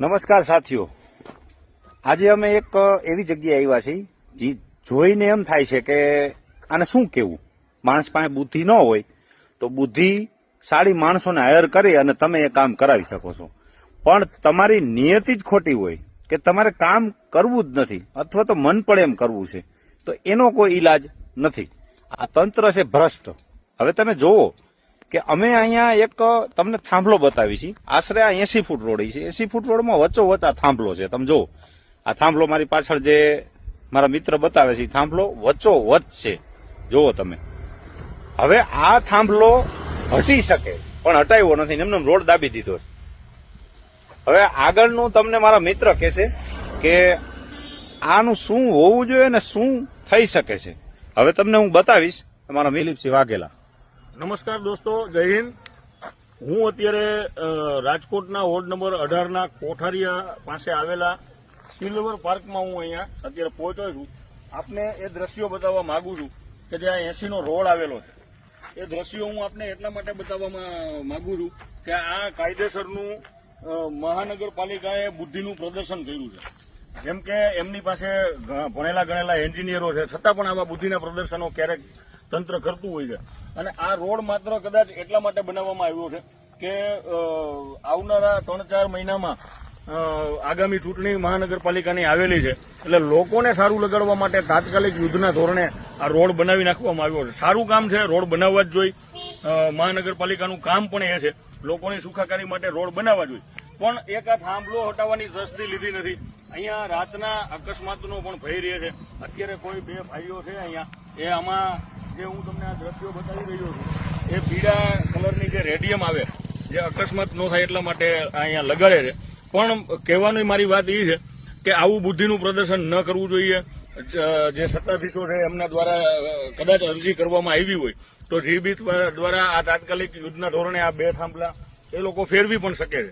નમસ્કાર સાથીઓ. આજે અમે એક એવી જગ્યાએ આવ્યા છીએ, જે જોઈને એમ થાય છે કે આને શું કેવું માણસ પાસે બુદ્ધિ ન હોય, તો બુદ્ધિ સારી માણસોને હાયર કરી અને તમે એ કામ કરાવી શકો છો. પણ તમારી નિયતિ જ ખોટી હોય, કે તમારે કામ કરવું જ નથી, અથવા તો મન પડે એમ કરવું છે, તો એનો કોઈ ઈલાજ નથી. આ તંત્ર છે ભ્રષ્ટ. હવે તમે જોવો કે અમે અહીંયા એક તમને થાંભલો બતાવી છીએ આશરે આ એસી ફૂટ રોડ છે. એસી ફૂટ રોડમાં વચ્ચો વચ્ચ આ થાંભલો છે. તમે જુઓ. આ થાંભલો મારી પાછળ જે મારા મિત્ર બતાવે છે થાંભલો વચ્ચો વચ્ચ છે. જુઓ તમે. હવે આ થાંભલો હટી શકે, પણ હટાવ્યો નથી એમને રોડ દાબી દીધો છે. હવે આગળનું તમને મારા મિત્ર કહેશે કે આનું શું હોવું જોઈએ ને શું થઈ શકે છે. હવે તમને હું બતાવીશ. મારા મિલિપસિંહ વાઘેલા. નમસ્કાર દોસ્તો, જય હિન્દ. હું અત્યારે રાજકોટના વોર્ડ નંબર અઢારના કોઠારિયા પાસે આવેલા સિલ્વર પાર્કમાં હું અહીંયા અત્યારે પહોંચ્યો છું. આપને એ દ્રશ્યો બતાવવા માંગુ છું કે જ્યાં આ એસીનો રોડ આવેલો છે. એ દ્રશ્યો હું આપને એટલા માટે બતાવવા માંગુ છું કે આ કાયદેસરનું મહાનગરપાલિકાએ બુદ્ધિનું પ્રદર્શન કર્યું છે. જેમ કે એમની પાસે ભણેલા ગણેલા એન્જિનિયરો છે. છતાં પણ આવા બુદ્ધિના પ્રદર્શનો ક્યારેક તંત્ર કરતું હોય છે. અને આ રોડ માત્ર કદાચ એટલા માટે બનાવવામાં આવ્યો છે કે આવનારા ત્રણ ચાર મહિનામાં આગામી ચૂંટણી મહાનગરપાલિકાની આવેલી છે. એટલે લોકોને સારું લગાડવા માટે તાત્કાલિક યુદ્ધના ધોરણે આ રોડ બનાવી નાખવામાં આવ્યો છે. સારું કામ છે રોડ બનાવવા જ જોઈએ મહાનગરપાલિકાનું કામ પણ એ છે. લોકોની સુખાકારી માટે રોડ બનાવવા જોઈએ પણ એક આ થાંભલો હટાવવાની તસ્દી લીધી નથી. અહીંયા રાતના અકસ્માતનો પણ ભય રહે છે. અત્યારે કોઈ બે ભાઈઓ છે અહીંયા. એ આમાં જે હું તમને આ દ્રશ્યો બતાવી રહ્યો છું, એ પીળા કલરની જે રેડિયમ આવે, જે અકસ્માત ન થાય એટલા માટે અહીંયા લગાડે છે. પણ કહેવાની મારી વાત એ છે કે આવું બુદ્ધિનું પ્રદર્શન ન કરવું જોઈએ. જ- સત્તાધીશો છે, એમના દ્વારા કદાચ અરજી કરવામાં આવી હોય, તો જીબી દ્વારા આ તાત્કાલિક યુદ્ધના ધોરણે આ બે થાંભલા, એ લોકો ફેરવી પણ શકે છે.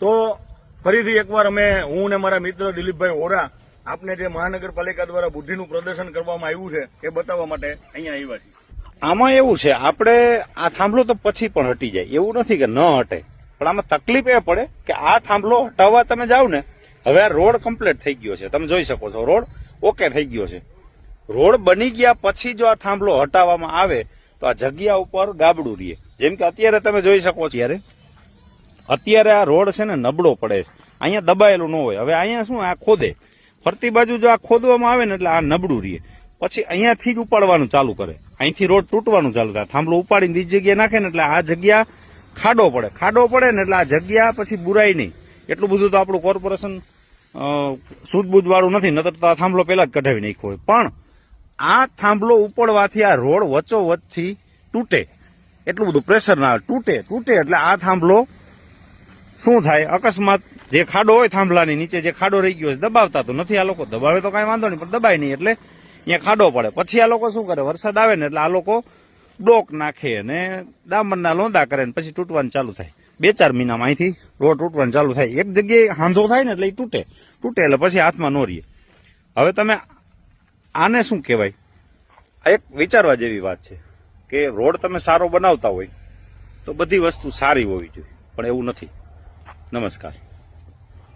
તો ફરીથી એકવાર અમે, હું ને મારા મિત્ર દિલીપભાઈ ઓરા આપને જે મહાનગરપાલિકા દ્વારા બુદ્ધિનું પ્રદર્શન કરવામાં આવ્યું છે એ બતાવવા માટે અહીંયા આવ્યા છીએ. આમાં એવું છે આપણે આ થાંભલો તો પછી પણ હટી જાય. એવું નથી કે ન હટે. પણ આમાં તકલીફ એ પડે કે આ થાંભલો હટાવવા તમે જાઓ ને હવે આ રોડ કમ્પ્લીટ થઈ ગયો છે. તમે જોઈ શકો છો રોડ ઓકે થઈ ગયો છે. રોડ બની ગયા પછી જો આ થાંભલો હટાવવામાં આવે તો આ જગ્યા ઉપર ગાબડું રહીએ જેમ કે અત્યારે તમે જોઈ શકો છો. ત્યારે અત્યારે આ રોડ છે ને નબળો પડે છે. અહીંયા દબાયેલું ન હોય. હવે અહીંયા શું આ ખોદે? ફરતી બાજુ જો આ ખોદવામાં આવે ને એટલે આ નબળું રહે. પછી અહીંયાથી જ ઉપાડવાનું ચાલુ કરે. અહીંથી રોડ તૂટવાનું ચાલુ થાય. થાંભલો ઉપાડીને બીજી જગ્યાએ નાખે ને એટલે આ જગ્યા ખાડો પડે. ખાડો પડે ને એટલે આ જગ્યા પછી બુરાય નહીં. એટલું બધું તો આપણું કોર્પોરેશન સૂઝબૂઝ વાળું નથી, નતર તો આ થાંભલો પહેલા જ કઢાવી નાખ્યો હોય. પણ આ થાંભલો ઉપડવાથી આ રોડ વચ્ચો વચ્ચથી તૂટે. એટલું બધું પ્રેશર ના તૂટે તૂટે એટલે આ થાંભલો શું થાય? અકસ્માત જે ખાડો હોય થાંભલાની નીચે જે ખાડો રહી ગયો છે, દબાવતા તો નથી આ લોકો. દબાવે તો કાંઈ વાંધો નહીં, પણ દબાય નહીં એટલે અહીંયા ખાડો પડે. પછી આ લોકો શું કરે? વરસાદ આવે ને એટલે આ લોકો ડોક નાખે અને ડામરના લોંદા કરે ને પછી તૂટવાનું ચાલુ થાય. બે ચાર મહિનામાં અહીંથી રોડ તૂટવાનું ચાલુ થાય. એક જગ્યાએ હાંધો થાય ને એટલે એ તૂટે. તૂટે એટલે પછી હાથમાં નો રહીએ હવે તમે આને શું કહેવાય? એક વિચારવા જેવી વાત છે કે રોડ તમે સારો બનાવતા હોય તો બધી વસ્તુ સારી હોવી જોઈએ, પણ એવું નથી. નમસ્કાર.